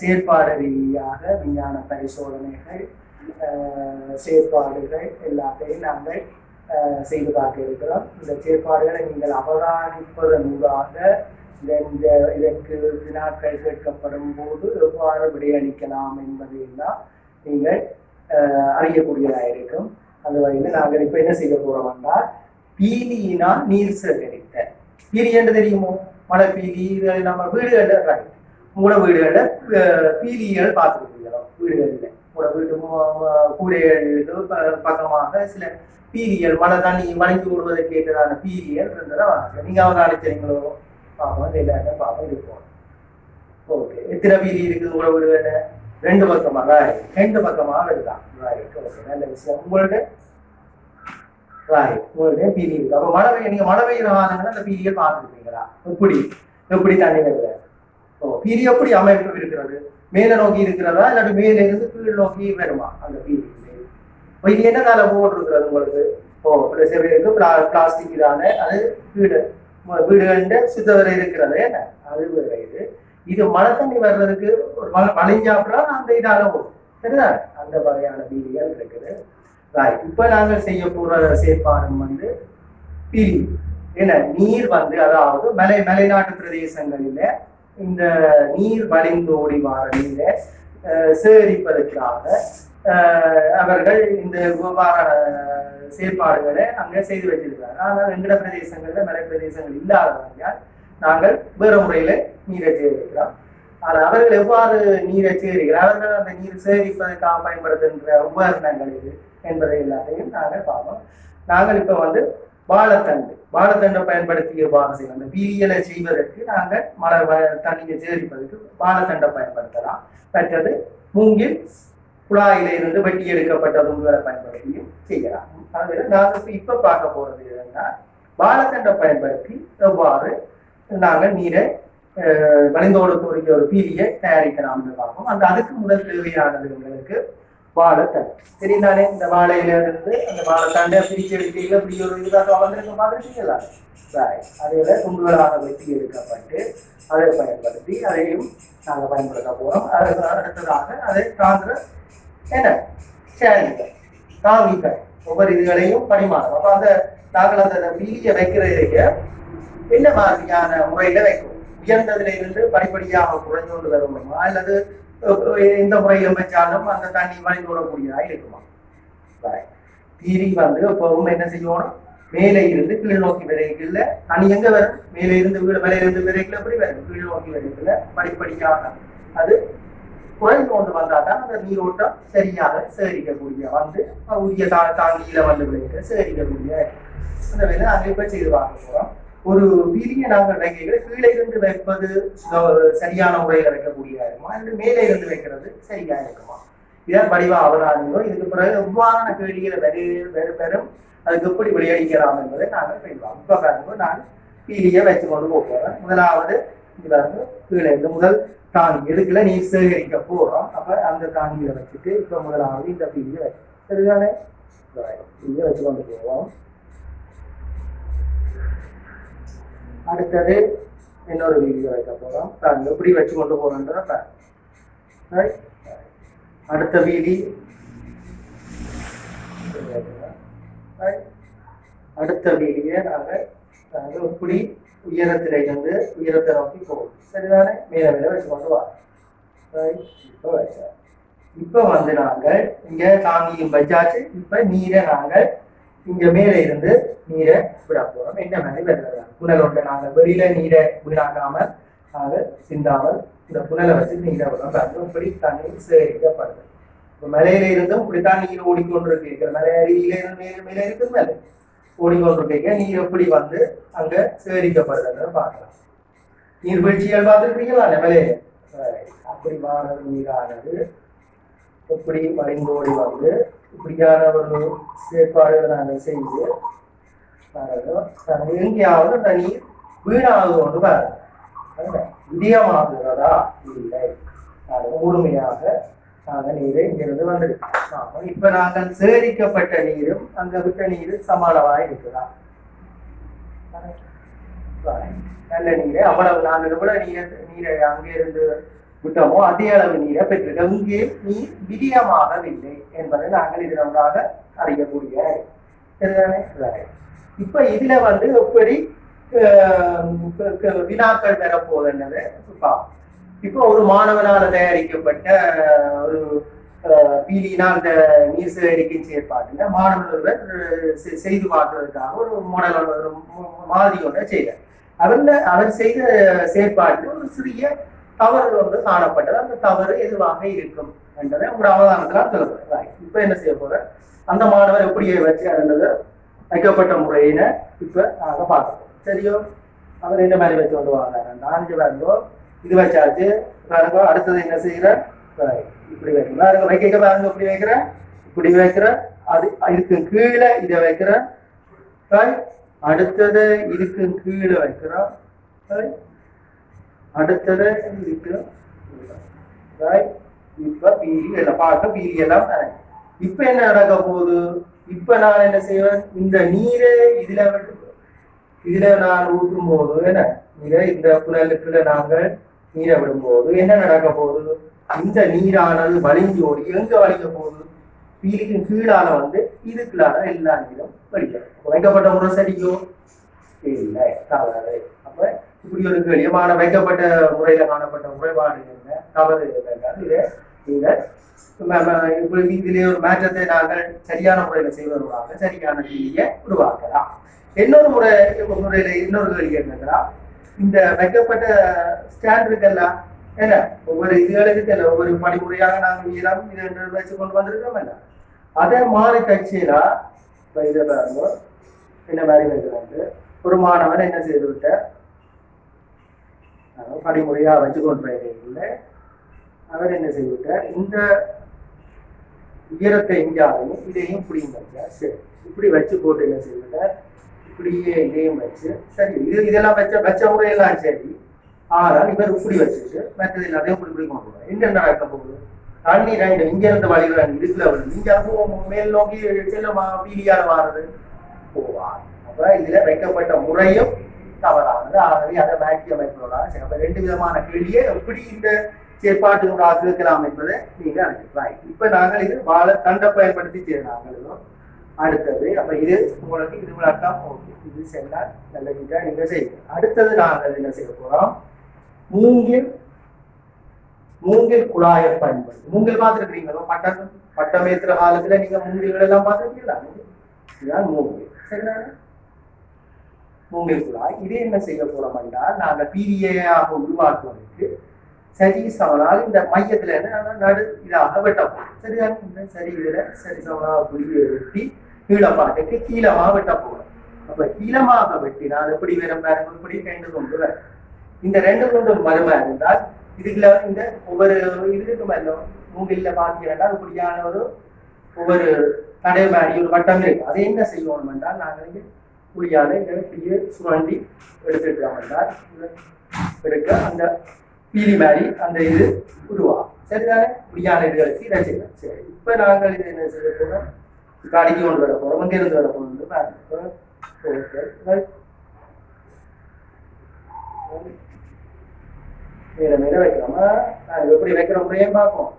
செயற்பாடு ரீதியாக விஞ்ஞான பரிசோதனைகள் செயற்பாடுகள் எல்லாத்தையும் நாங்கள் செய்து பார்க்க இருக்கிறோம் இந்த செயற்பாடுகளை நீங்கள் அவதானிப்பதன் ஊடாக இந்த இதற்கு வினாக்கள் கேட்கப்படும் போது எவ்வாறு விடையளிக்கலாம் என்பதையெல்லாம் நீங்கள் அறியக்கூடியதாக இருக்கும். அந்த வகையில் நாங்கள் இப்போ என்ன செய்ய போகிறோம் என்றால் பீலியினால் நீர் சேகரித்த பீலி என்று தெரியுமோ? மழை பீலி நம்ம வீடு right. உங்களோட வீடுகளில் அஹ், பீலிகள் பார்த்துருக்கீங்களோ? வீடுகளில். மூட வீட்டு மு- கூரைகளுக்கு ப- பக்கமாக சில பீலிகள் மழை தண்ணி மலைக்கு விடுவதற்கு ஏற்றதான பீலிகள் இருந்ததை? வாங்க நீங்க அவங்க அழைச்சிங்களோ பார்ப்போம் இந்த இல்லாட்ட பார்ப்போம் இருப்போம். ஓகே. எத்தனை பீலி இருக்குது உங்களோட வீடுகளில்? ரெண்டு பக்கமாக right. ரெண்டு பக்கமாக இருக்குதான் ரைட் ஓகே நல்ல விஷயம். உங்களோட ரைட் உங்களுடைய பீலி இருக்கு. அப்போ மழை பெய்ய நீங்க மழை பெய்யுற வாரங்கள் அந்த பீலியை பார்த்துருக்கீங்களா எப்படி? எப்படி தண்ணி வருது ஓ எப்படி அமைப்பு இருக்கிறது? மேலே நோக்கி இருக்கிறதா இல்லாட்டி மேலே இருந்து கீழ் நோக்கி வருமா? அந்த பீரி இப்போ இது என்ன போட்டிருக்கிறது உங்களுக்கு? ஓ இருக்கு பிளாஸ்டிக் தானே அது வீடு உங்க வீடுகள்ல சுத்தவரை இருக்கிறது என்ன? அது வேற இது. இது மழை தண்ணி வர்றதுக்கு ஒரு மழை மழைஞ்சாப்புல அந்த இதால போகும். சரிதா? அந்த வகையான பீலிகள் இருக்குது. ரைட் இப்போ நாங்கள் செய்ய போற செயற்பாடும் வந்து பிரி என்ன? நீர் வந்து அதாவது மலை மலைநாட்டு பிரதேசங்களில இந்த நீர் வழிந்து ஓடி வார நீரை சேகரிப்பதற்காக அவர்கள் இந்த விவகார செயற்பாடுகளை அங்கே செய்து வச்சிருக்கிறார் ஆனால் எங்கட பிரதேசங்களில் மலை பிரதேசங்கள் இல்லாதவங்க நாங்கள் வேறு முறையில் நீரை சேகரிக்கிறோம். ஆனால் அவர்கள் எவ்வாறு நீரை சேகரிக்கிறார்? அவர்கள் அந்த நீர் சேகரிப்பதற்காக பயன்படுத்துகின்ற உபகரணங்கள் இது என்பதை எல்லாத்தையும் நாங்கள் பார்ப்போம். நாங்கள் இப்போ வந்து வாழைத்தண்டு வாழைத்தண்டை பயன்படுத்திய எவ்வாறு அந்த பீரியலை செய்வதற்கு நாங்கள் மழை வ- தண்ணியை சேகரிப்பதற்கு வாழைத்தண்டை பயன்படுத்தலாம். மற்றது மூங்கில் குழாயிலிருந்து வெட்டி எடுக்கப்பட்ட துண்டுகளை பயன்படுத்தியும் செய்யலாம். அதில் நாங்கள் இப்போ பார்க்க போகிறது என்னன்னா வாழைத்தண்டை பயன்படுத்தி எவ்வாறு நாங்கள் நீரை அஹ், வழிந்தோடக்கூடிய ஒரு பீலியை தயாரிக்கலாம்னு பார்ப்போம் அந்த அதுக்கு முதல் தேவையானது உங்களுக்கு வாழைத்தண்டு சரிதானே இந்த வாழையில இருந்து அந்த வாழைத்தண்டை பிரிச்சு எடுத்தீங்க இப்படி ஒரு இதாக வந்திருக்க மாதிரி செய்யலாம் Right. அதில் துண்டுகளாக வெட்டி எடுக்கப்பட்டு அதை பயன்படுத்தி அதையும் நாங்கள் பயன்படுத்த போகிறோம் அதுக்கு அடுத்ததாக அதை தாங்குற என்ன? சேனல்கள் காவிகள் ஒவ்வொரு இதுகளையும் பரிமாறும். அப்போ அந்த நாங்கள் அந்த பீலியை வைக்கிறதுக்கு என்ன மாதிரியான முறையில வைக்கும்? உயர்ந்ததுல இருந்து படிப்படியாக குறைந்து கொண்டு வர முடியுமா அல்லது எந்த முறையில வச்சாலும் அந்த தண்ணி வழிந்து விடக்கூடியதா இருக்குமா? தீரி வந்து எப்பவும் என்ன செய்யணும்? மேலே இருந்து கீழ் நோக்கி விரைக்கல தனி எங்க வரும்? மேலே இருந்து வீடு மேலே இருந்து விரைக்கல அப்படி வரும்? கீழ் நோக்கி விரைக்கல படிப்படியாக. அது குறைந்து கொண்டு வந்தால் தான் அந்த நீரோட்டம் சரியாக சேகரிக்கக்கூடிய வந்து உரிய தா தாங்கியில வந்து விளைவிக்க சேகரிக்கக்கூடிய அந்த வேலை அதை இப்ப செய்து பார்க்க போறோம். ஒரு பிரிய நாங்கள் வைக்கிற கீழே இருந்து வைப்பது சரியான முறையில் வைக்கக்கூடிய இருக்குமா இல்லை மேலே இருந்து வைக்கிறது சரியா இருக்குமா இதான் படிவா அவராதியோ இதுக்கு பிறகு எவ்வாறான கேள்விகளை வெறு வெறு பெறும் அதுக்கு எப்படி விளையடிக்கலாம் என்பதை நாங்கள் செய்வோம் இப்போ பாருங்க நான் பீலியை வச்சு கொண்டு போகிறேன். முதலாவது இது வந்து கீழே இருந்து முதல் தாங்கி எதுக்குல நீ சேகரிக்க போறோம்? அப்ப அந்த தாங்கியை வச்சுட்டு இப்ப முதலாவது இந்த பீலியை வச்சு சரிதானே? பீலியை வச்சு கொண்டு போவோம். அடுத்தது இன்னொரு வீடியோ வைக்க போகிறோம் பாருங்க எப்படி வச்சு கொண்டு போறோன்றத பாருங்க. அடுத்த வீதி அடுத்த வீதியை நாங்கள் நாங்கள் இப்படி உயரத்தில் இருந்து உயரத்தை நோக்கி போவோம் சரிதானே? மேல மேல வச்சு கொண்டு வரோம் இப்போ வச்சேன் இப்போ வந்து நாங்கள் இங்கே தாங்கியும் வச்சாச்சு இப்போ நீரை நாங்கள் இங்கே மேலே இருந்து நீரை விட போகிறோம் என்ன மாதிரி வெள்ளம் புனல் உண்டு நாங்கள் வெளியில நீரை வீணாக்காம நாங்கள் சிந்தாமல் இந்த புனலை வச்சு நீரை விடுறோம் இப்படி தண்ணீர் சேகரிக்கப்படுது. இப்போ மலையில இருந்தும் இப்படித்தான் நீர் ஓடிக்கொண்டிருக்கு. மலை அருவியில இருந்து மேல மேல இருக்குது மேலே ஓடிக்கொண்டிருக்க நீர் எப்படி வந்து அங்க சேகரிக்கப்படுதுன்னு பார்க்கலாம். நீர்வீழ்ச்சிகள் பார்த்துருக்கீங்களா மலையில அப்படி வான நீரானது எப்படி வழிந்தோடி வந்து இப்படியான ஒரு செயற்பாடுகளை நாங்கள் செய்து எங்கேயாவது அந்த நீர் வீணாகுது கொண்டு பாருங்க. இதயமாகுகிறதா இல்லை. முழுமையாக நாங்கள் நீரை இங்கிருந்து வந்திருக்கோம் இப்ப நாங்கள் சேகரிக்கப்பட்ட நீரும் அங்க விட்ட நீரும் சமாளமாக இருக்குதா நல்ல நீரை அவ்வளவு நாங்கள் எவ்வளவு நீரை நீரை அங்கே இருந்து விட்டோமோ அதே அளவு நீரை பெற்றிருக்க. இங்கே நீர் விரியமாகவில்லை என்பதை நாங்கள் இதனூடாக அறியக்கூடிய. சரிதானே? இப்ப இதுல வந்து எப்படி வினாக்கள் பெறப்போகுதுன்றது பார்ப்போம். இப்போ ஒரு மாணவனால தயாரிக்கப்பட்ட ஒரு அஹ், பீலினா அந்த நீர் சேகரிக்கும் செயற்பாட்டுல மாணவர் ஒருவர் செ- செய்து மாற்றுவதற்காக ஒரு மாடல் ஒரு மாதிரி ஒன்றை செய்தார். அவர் அவர் செய்த செயற்பாட்டில் ஒரு சிறிய தவறு ஒன்று காணப்பட்டது. அந்த தவறு எதுவாக இருக்கும் என்றதை உங்களோட அவதானத்தில் சொல்லப்படுறாங்க இப்ப என்ன செய்ய போற அந்த மாணவர் எப்படி வச்சாருன்றது வைக்கப்பட்ட முறையினை இப்ப நாங்க பார்க்கணும் சரியோ? அவர் என்ன மாதிரி வச்சு கொண்டு வாங்க? நான்கு பாருங்கோ இது வச்சாச்சு. பாருங்க அடுத்தது என்ன செய்யற? இப்படி வைக்கிறேன் பாருங்க வைக்க பாருங்க இப்படி வைக்கிறேன் இப்படி வைக்கிறேன் அது இதுக்கு கீழே இதை வைக்கிறேன் அடுத்தது இதுக்கு கீழே வைக்கிறோம் அடுத்தது இதுக்கு இப்போ இப்ப எல்லாம் பார்க்க பீலி எல்லாம் இப்ப என்ன நடக்க போகுது? இப்ப நான் என்ன செய்வேன்? இந்த நீரை இதுல இதுல நான் ஊற்றும் போது என்ன? நீரை இந்த புனலுக்குள்ள நாங்கள் நீரை விடும்போது என்ன நடக்க போகுது? இந்த நீரானது வலிஞ்சு ஓடி எங்க வலிக்க போகுது? பீலிக்கு கீழால வந்து இதுக்குள்ளால எல்லா நீரும் வலிக்கும் வைக்கப்பட்ட முறை சரியோ இல்லை. தவறு. அப்ப இப்படி ஒரு எளியமான வைக்கப்பட்ட முறையில காணப்பட்ட முறைபாடு என்ன? தவறு இதை நீங்கள் இதிலே ஒரு மாற்றத்தை நாங்கள் சரியான முறையில செய்வதற்காக சரியான நிதியை உருவாக்கலாம். இன்னொரு முறை முறையில இன்னொரு கேள்வி என்னன்னா இந்த வைக்கப்பட்ட ஸ்டாண்ட் இருக்குல்ல என்ன ஒவ்வொரு இதுகளுக்கு இல்ல ஒவ்வொரு படிமுறையாக நாங்கள் ஈரம் இது என்று வச்சு கொண்டு வந்திருக்கோம் என்ன? அதே மாதிரி கட்சியில இப்போ இதை பாருங்க. என்ன மாதிரி வைக்கிறாங்க? ஒரு மாணவன் என்ன செய்து விட்ட படிமுறையாக வச்சு கொண்டு இல்லை அவர் என்ன செய்துவிட்டார்? இந்த உயரத்தை எங்கேயாவது இதையும் பிடிங்க வச்சார் சரி இப்படி வச்சு போட்டு என்ன செய்து இப்படியே இதையும் வச்சு சரி இது இதெல்லாம் வச்ச வச்ச முறையெல்லாம் சரி. ஆனால் இவர் இப்படி வச்சுட்டு மற்றது எல்லாத்தையும் இப்படி இப்படி கொண்டு போறார் என்ன நடக்க போகுது? தண்ணி ரெண்டு இங்க இருந்து வழிகிறாங்க இதுக்குள்ள வருது இங்க அப்போ மேல் நோக்கி செல்லுமா பீலியால் மாறுது போவார். அப்புறம் இதுல வைக்கப்பட்ட முறையும் தவறானது. ஆகவே அதை மாற்றி அமைப்பதோட சரி ரெண்டு விதமான கேள்வியை எப்படி இந்த செயற்பாட்டு இருக்கலாம் என்பதை நீங்கள் அனுப்பிக்கலாம் இப்ப நாங்கள் இது வாழ தண்டை பயன்படுத்தி செய்ய அடுத்தது அப்ப இது உங்களுக்கு இது விளக்கம். ஓகே இது சென்றால் நல்ல நீங்க நீங்க செய்யணும் அடுத்தது நாங்கள் என்ன செய்ய போறோம்? மூங்கில் மூங்கில் குழாயை பயன்படுத்தி. மூங்கில் பார்த்துருக்கீங்களோ பட்டம் பட்டமேத்திர காலத்துல நீங்க மூங்கில்கள் எல்லாம் பார்த்துருக்கீங்களா? இதுதான் மூங்கில். சரிதானே? மூங்கில் குழாய். இது என்ன செய்ய போறோம் என்றால் நாங்கள் பிரியாக உருவாக்குவதற்கு சரி சமனாக இந்த மையத்துல என்ன? நடு இதாக வெட்ட போறோம் சரியா இந்த சரி இதுல சரி சமனாக புரிய வெட்டி கீழப்பாட்டுக்கு கீழமா வெட்ட போகணும். அப்ப கீழமாக வெட்டினால் எப்படி வரும் பாருங்க இப்படி ரெண்டு கொண்டு வரும். இந்த ரெண்டு கொண்டு மருமா இருந்தால் இதுக்குள்ள இந்த ஒவ்வொரு இதுக்கு மேல மூங்கில பாத்தீங்கன்னா இப்படியான ஒரு ஒவ்வொரு தடை மாதிரி ஒரு வட்டம் இருக்கு. அதை என்ன செய்யணும் என்றால் நாங்கள் வந்து புளியால இந்த இப்படியே சுரண்டி எடுத்துக்கிறோம் என்றால் எடுக்க அந்த பீலி மாதிரி அந்த இது உருவாகும் சரிதானே? புளியான இதுகளுக்கு இதை செய்யலாம். சரி இப்ப நாங்கள் இது என்ன செய்ய போறோம்? இப்ப அடிக்கி கொண்டு வர போறோம். இங்க இருந்து வர right. மேல மேல வைக்கலாமா? நாங்கள் எப்படி வைக்கிற முறையும் பார்ப்போம்.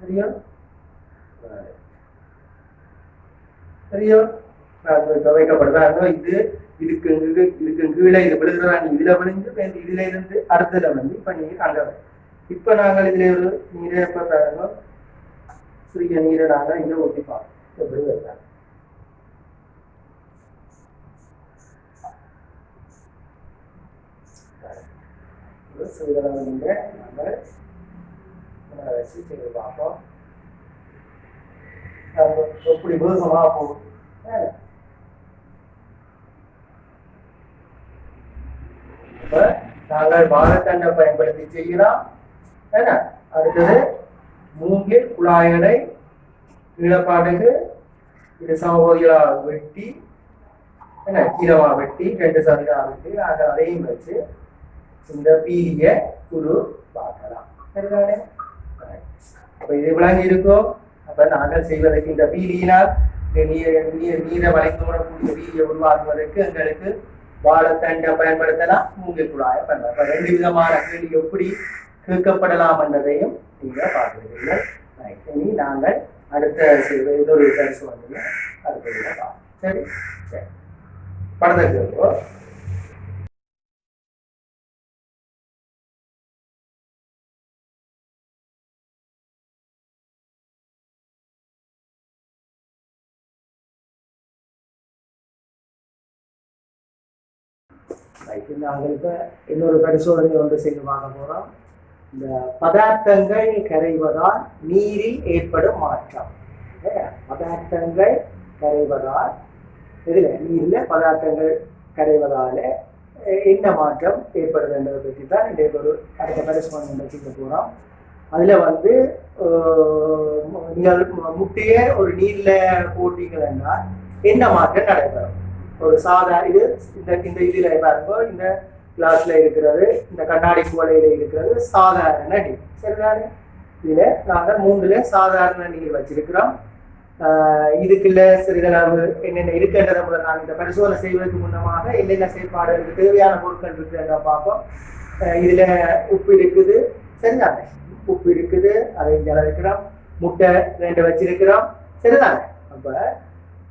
சரியா? சரியா? நான் இப்ப வைக்கப்படுறாங்க இது. இதுக்கு இதுக்கு கீழே இது விழுகிறதா இதுல விழுந்து இதுல இருந்து அடுத்ததுல வந்து இப்ப நீங்க அங்க இப்ப நாங்கள் இதுல ஒரு நீரை எப்ப பாருங்க. சிறிய நீரை நாங்கள் இங்க ஊற்றிப்போம் எப்படி வைக்கலாம் ஒரு வச்சு செய்து பார்ப்போம். எப்படி வேகமா போகும் அஹ். அப்ப அவர்கள் வாழைத்தண்டை பயன்படுத்தி செய்யலாம் என்ன? அடுத்தது மூங்கில் குழாயடை இழப்பாடுக்கு இது சமபகுதிகளா வெட்டி என்ன? கீழமா வெட்டி ரெண்டு சதவீதம் வெட்டி நாங்கள் அதையும் வச்சு இந்த பீலிய குரு பார்க்கலாம். அப்ப இது விளங்கி இருக்கோ? அப்ப நாங்கள் செய்வதற்கு இந்த பீலியினால் இந்த நீர் நீரை வளைந்து விடக்கூடிய பீலியை உருவாக்குவதற்கு எங்களுக்கு வாழைத்தண்டை பயன்படுத்தலாம் மூங்கை குழாயை பயன்படுத்தலாம் ரெண்டு விதமான கேள்வி எப்படி கேட்கப்படலாம் என்றதையும் நீங்க பார்த்துருக்கீங்க. இனி நாங்கள் அடுத்த சிறு இன்னொரு பரிசு வந்து அடுத்த இதுல சரி? சரி. படத்தை கேட்போம் ரைட் இன்னொரு பரிசோதனை ஒன்று செய்து பார்க்க போகிறோம் இந்த பதார்த்தங்கள் கரைவதால் நீரில் ஏற்படும் மாற்றம். பதார்த்தங்கள் கரைவதால் இதில் நீரில் பதார்த்தங்கள் கரைவதால என்ன மாற்றம் ஏற்படுது என்பதை பற்றி தான் இன்றைக்கு ஒரு அடுத்த பரிசோதனை செய்ய போகிறோம் அதில் வந்து நீங்கள் முட்டையை ஒரு நீரில் போட்டீங்கன்னா என்ன மாற்றம் நடைபெறும்? ஒரு சாதா இது இந்த இந்த இதில் பாருங்க இந்த கிளாஸ்ல இருக்கிறது இந்த கண்ணாடி குவலையில இருக்கிறது சாதாரண நீர். சரிதானே? இதுல நாங்கள் மூன்றுல சாதாரண நீர் வச்சிருக்கிறோம். இதுக்குள்ள சிறிதளவு என்னென்ன இருக்கின்றத முதல் நாங்கள் இந்த பரிசோதனை செய்வதற்கு முன்னமாக என்னென்ன செயற்பாடுகளுக்கு தேவையான பொருட்கள் இருக்குன்ற பார்ப்போம். இதுல உப்பு இருக்குது. சரிதானே? உப்பு இருக்குது அதை இங்கே இருக்கிறோம் முட்டை ரெண்டு வச்சிருக்கிறோம். சரிதானே? அப்போ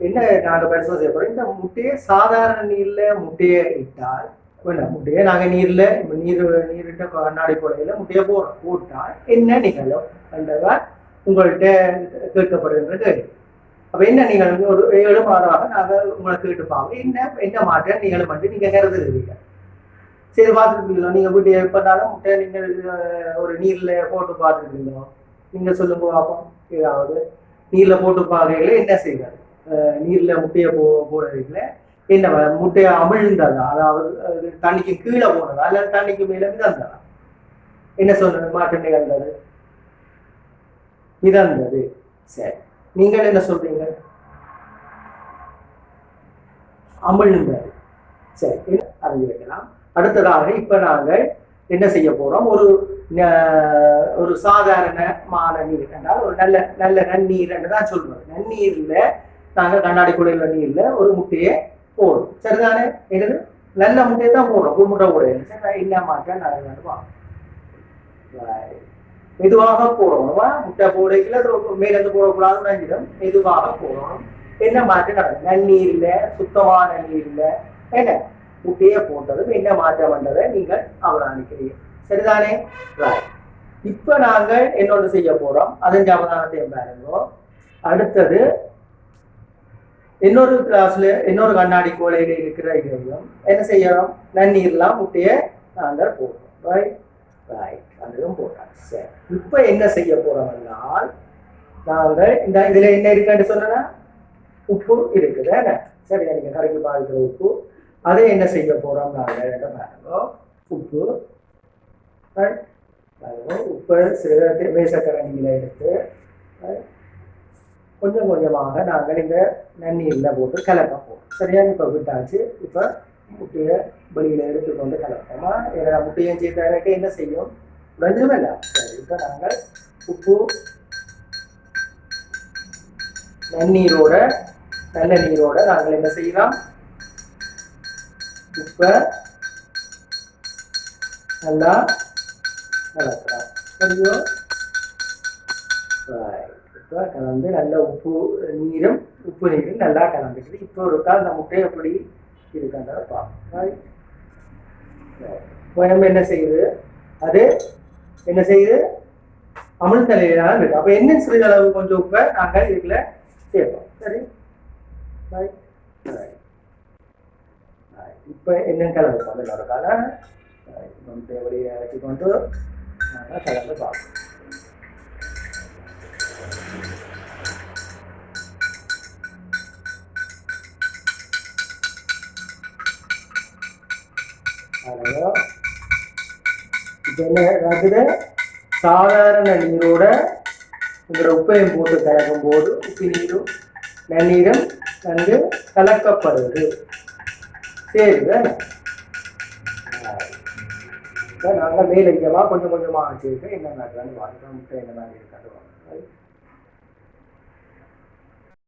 என்ன நாங்க பரிசோதனை செய்ய போகிறோம் இந்த முட்டையை சாதாரண நீரில் முட்டையை இட்டால் இல்லை முட்டையை நாங்கள் நீரில் நீர் நீரிட்ட கண்ணாடி குடையில முட்டையை போடுறோம். போட்டால் என்ன நிகழும் என்றதான் உங்கள்கிட்ட கேட்கப்படுகின்ற கேள்வி அப்போ என்ன நிகழும்? ஒரு ஏழு மாதமாக நாங்கள் உங்களை கேட்டு பார்ப்போம் என்ன என்ன மாற்றம் நிகழும் மட்டும் நீங்க இருக்கீங்க சரி பார்த்துருக்கீங்களோ? நீங்கள் வீட்டு எப்போனாலும் முட்டையை நீங்கள் ஒரு நீரில் போட்டு பார்த்துருக்கீங்களோ? நீங்கள் சொல்லுங்க பார்ப்போம். ஏதாவது நீரில் போட்டு பார்க்கல என்ன செய்வாரு நீர்ல முட்டையை போ போடுறதுல என்ன வ- முட்டையை அமிழ்ந்ததா? அதாவது தண்ணிக்கு கீழே போனதா அல்லது தண்ணிக்கு மேல மிதந்ததா? என்ன சொன்னது மாற்றம் நிகழ்ந்தது. மிதந்தது. சரி. நீங்கள் என்ன சொல்றீங்க? அமிழ்ந்தது. சரி. அறிஞ்சிருக்கலாம் அடுத்ததாக இப்ப நாங்கள் என்ன செய்ய போறோம்? ஒரு ந- ஒரு சாதாரணமான நீர் என்றால் ஒரு நல்ல நல்ல நன்னீர் என்று தான் சொல்றோம் நன்னீர்ல நாங்கள் கண்ணாடி கூடையில் வண்டி இல்லை ஒரு முட்டையை போடும் சரிதானே? என்னது? நல்ல முட்டையை தான் போடுறோம். ஒரு முட்டை கூட இல்லை. சரி என்ன மாற்றம்? நடந்தது மெதுவாக போடணுமா முட்டை போடைக்குள்ள மேலேருந்து போடக்கூடாதுன்னு நினைக்கிறோம். மெதுவாக போடணும் என்ன மாற்றம் நடக்கும் நன்னீர்ல சுத்தமான நீர்ல என்ன? முட்டையை போட்டதும் என்ன மாற்றம் வந்ததை நீங்கள் அவதானிக்கிறீர்கள். சரிதானே? Right. இப்ப நாங்கள் என்னொன்று செய்ய போகிறோம் அதன் அவதானத்தையும் பாருங்க. அடுத்தது இன்னொரு கிளாஸ்ல இன்னொரு கண்ணாடி கோலையில இருக்கிற இதையும் என்ன செய்யறோம் நன்னீர்லாம் முட்டையை நாங்கள் போடுறோம். ரைட் ரைட் அதுவும் போட்டாங்க. சரி. இப்ப என்ன செய்ய போறோம்னால் நாங்கள் இந்த இதுல என்ன இருக்குன்னு சொன்னா உப்பு இருக்குது. சரி நீங்க கரைக்கு பாதிக்கிற உப்பு. அதை என்ன செய்ய போறோம் நாங்கள் என்ன பாருங்க உப்பு. ரைட் உப்பு சிறு மேசக்கரண்டியில எடுத்து? கொஞ்சம் கொஞ்சமாக நாங்கள் இந்த நன்னீரில் போட்டு கலக்கப்போம் சரியாக இப்போ விட்டாச்சு. இப்போ முட்டையை வெளியில் எடுத்துக்கொண்டு கலப்போமா? ஏன்னா முட்டையும் செய்தாக்க என்ன செய்யும்? உடஞ்சிருமில்ல சரி இப்போ நாங்கள் உப்பு நன்னீரோட நல்ல நீரோட நாங்கள் என்ன செய்யலாம்? உப்பை நல்லா கலக்கலாம். கொஞ்சம் Right. கலந்து நல்ல உப்பு நீரும் உப்பு நீரும் நல்லா கலந்துட்டு இப்போ இருக்கா அந்த முட்டை எப்படி இருக்குன்றத பார்ப்போம். இப்போ நம்ம என்ன செய்யுது? அது என்ன செய்யுது? அமிழ் தலையிலான இருக்கு அப்போ என்ன சிறிதளவு கொஞ்சம் உப்பை நாங்கள் இதுல சேர்ப்போம். சரி? Right. இப்போ என்னென்ன கலந்து அதனோட காலம் முட்டை வெளியே இறக்கி கொண்டு நாங்கள் கலந்து பார்ப்போம். இப்போ என்ன நடக்குது சாதாரண நீரோட உங்களோட உப்பையும் போட்டு கலக்கும் போது உப்பு நீரும் நன்னீரும் நன்கு கலக்கப்படுது. சரி நாங்கள் மேலதிகமாக கொஞ்சம் கொஞ்சமாக வச்சுருக்கேன் என்ன நடக்குதுன்னு பார்த்துக்கலாம் முட்டை என்ன மாதிரி இருக்காது